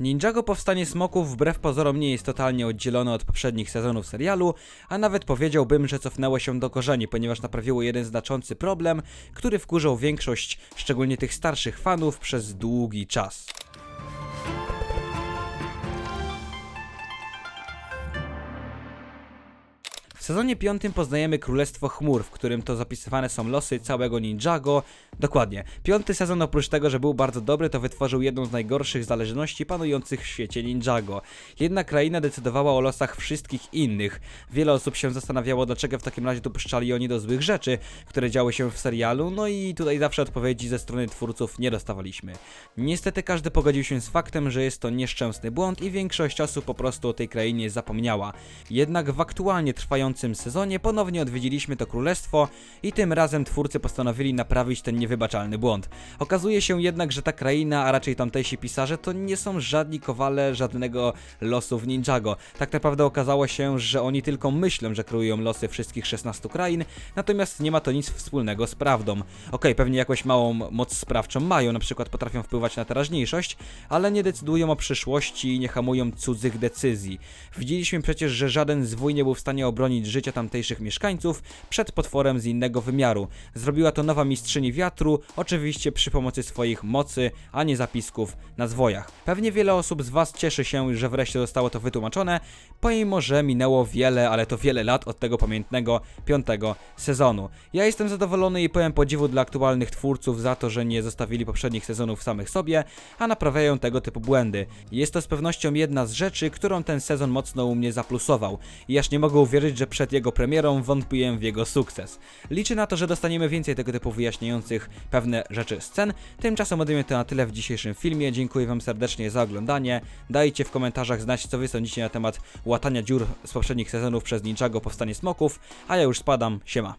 Ninjago Powstanie Smoków wbrew pozorom nie jest totalnie oddzielone od poprzednich sezonów serialu, a nawet powiedziałbym, że cofnęło się do korzeni, ponieważ naprawiło jeden znaczący problem, który wkurzał większość, szczególnie tych starszych fanów, przez długi czas. W sezonie piątym poznajemy Królestwo Chmur, w którym to zapisywane są losy całego Ninjago. Dokładnie. Piąty sezon oprócz tego, że był bardzo dobry, to wytworzył jedną z najgorszych zależności panujących w świecie Ninjago. Jedna kraina decydowała o losach wszystkich innych. Wiele osób się zastanawiało, dlaczego w takim razie dopuszczali oni do złych rzeczy, które działy się w serialu, no i tutaj zawsze odpowiedzi ze strony twórców nie dostawaliśmy. Niestety każdy pogodził się z faktem, że jest to nieszczęsny błąd i większość osób po prostu o tej krainie zapomniała. Jednak w aktualnie trwającym sezonie ponownie odwiedziliśmy to królestwo i tym razem twórcy postanowili naprawić ten niewybaczalny błąd. Okazuje się jednak, że ta kraina, a raczej tamtejsi pisarze, to nie są żadni kowale żadnego losu w Ninjago. Tak naprawdę okazało się, że oni tylko myślą, że kreują losy wszystkich 16 krain, natomiast nie ma to nic wspólnego z prawdą. Okej, pewnie jakąś małą moc sprawczą mają, na przykład potrafią wpływać na teraźniejszość, ale nie decydują o przyszłości i nie hamują cudzych decyzji. Widzieliśmy przecież, że żaden zwój nie był w stanie obronić życia tamtejszych mieszkańców przed potworem z innego wymiaru. Zrobiła to nowa mistrzyni wiatru, oczywiście przy pomocy swoich mocy, a nie zapisków na zwojach. Pewnie wiele osób z Was cieszy się, że wreszcie zostało to wytłumaczone, pomimo że minęło wiele, ale to wiele lat od tego pamiętnego piątego sezonu. Ja jestem zadowolony i powiem podziwu dla aktualnych twórców za to, że nie zostawili poprzednich sezonów samych sobie, a naprawiają tego typu błędy. Jest to z pewnością jedna z rzeczy, którą ten sezon mocno u mnie zaplusował i aż nie mogę uwierzyć, że przed jego premierą wątpiłem w jego sukces. Liczę na to, że dostaniemy więcej tego typu wyjaśniających pewne rzeczy scen. Tymczasem ode mnie to na tyle w dzisiejszym filmie. Dziękuję Wam serdecznie za oglądanie. Dajcie w komentarzach znać, co Wy sądzicie na temat łatania dziur z poprzednich sezonów przez Ninjago Powstanie Smoków, a ja już spadam. Siema.